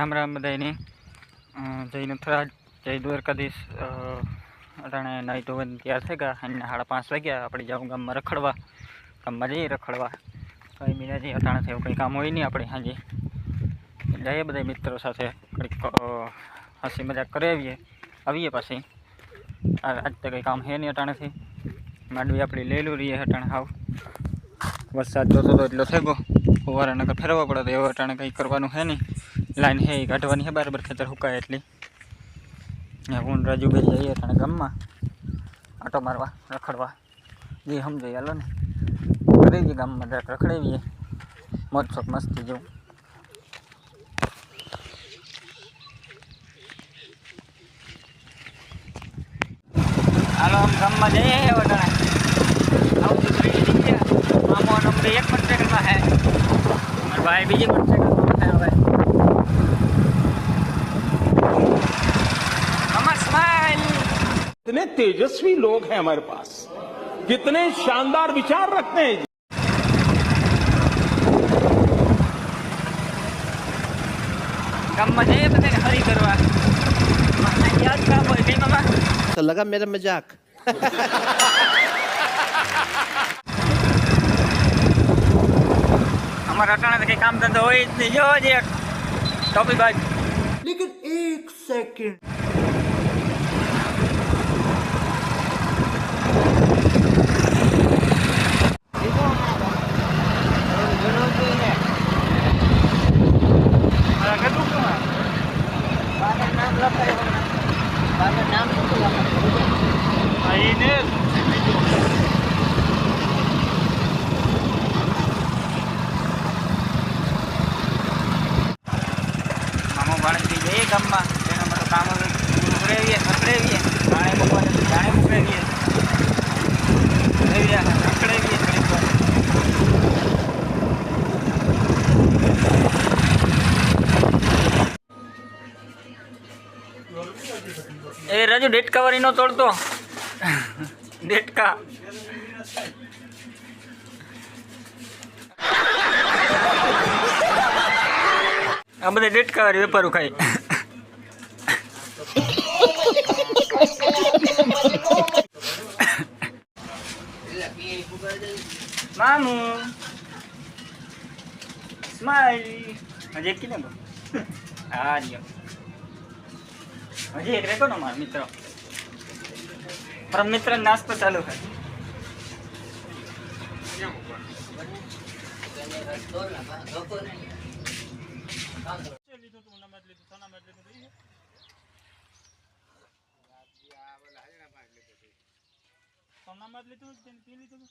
રામ રામ બધાને જય નથરાજ જય દ્વારકાધીશ અટાણે નાહી ધોઈને તૈયાર થઈ ગયા. અને સાડા પાંચ વાગ્યા. આપણે જાઉં ગામમાં રખડવા. ગામમાં જઈએ રખડવા. કંઈ બીજા જઈએ અટાણે થયું કંઈ કામ હોય નહીં આપણે હાજી જઈએ બધા મિત્રો સાથે. કંઈક હસી મજાક કરી આવીએ. આવીએ પાછી. આજ તો કંઈ કામ હે નહીં અટાણેથી. માંડવી આપણી લેલું રહીએ અટાણે હાવ. વરસાદ જોતો તો એટલો થઈ ગયો. ફુવારા નગર ફેરવવા પડે તો એવું અટાણે કંઈ કરવાનું હે નહીં. લાઈન હે કાઢવાની હે બરાબર ખેતર હુકાય એટલી. હું રાજુભાઈ રાજુ ભાઈ જઈએ અને ગામમાં, આટો મારવા, રખડવા. જે સમજાય, હાલો ને. દઈએ ગામમાં જરાક રખડાવીએ. મોજ શોખ મસ્તી જેવું. હાલો, આમ ગામમાં જઈએ અટાણે. આવું એક મોટરસાઇકલમાં હે મારા ભાઈ બીજી મોટરસાઇકલમાં છે હવે મામા સ્માઈલ कितने तेजस्वी लोग हैं हमारे पास कितने शानदार विचार रखते हैं ગામમાં જઈએ બધાને હરી કરવા મામા યાદ કામ હોય નહીં મામા तो लगा मेरा मजाक અમારા અટાણે તો કંઈ કામ ધંધો હોય જ નહીં જો જ એક ટોપી બાજ लेकिन एक सेकंड ગામમાં. તેના માટે કામ ઉભરેવીએ ખખડેવીએ જાણે મૂકવાને જાણે મૂકવેવીએ એ રાજુ ડેટકા વાળી નો તોડતો. ડેટકા આ બધા ડેટકા વાળી વેપારું ખાય. મામુ. સ્માઈલ. હજી એક ને હા, લ્યો. હજી એક રેકો મારો મિત્ર મારા મિત્ર નાસ્તો ચાલુ છે સોનામાં લીધું લીધું?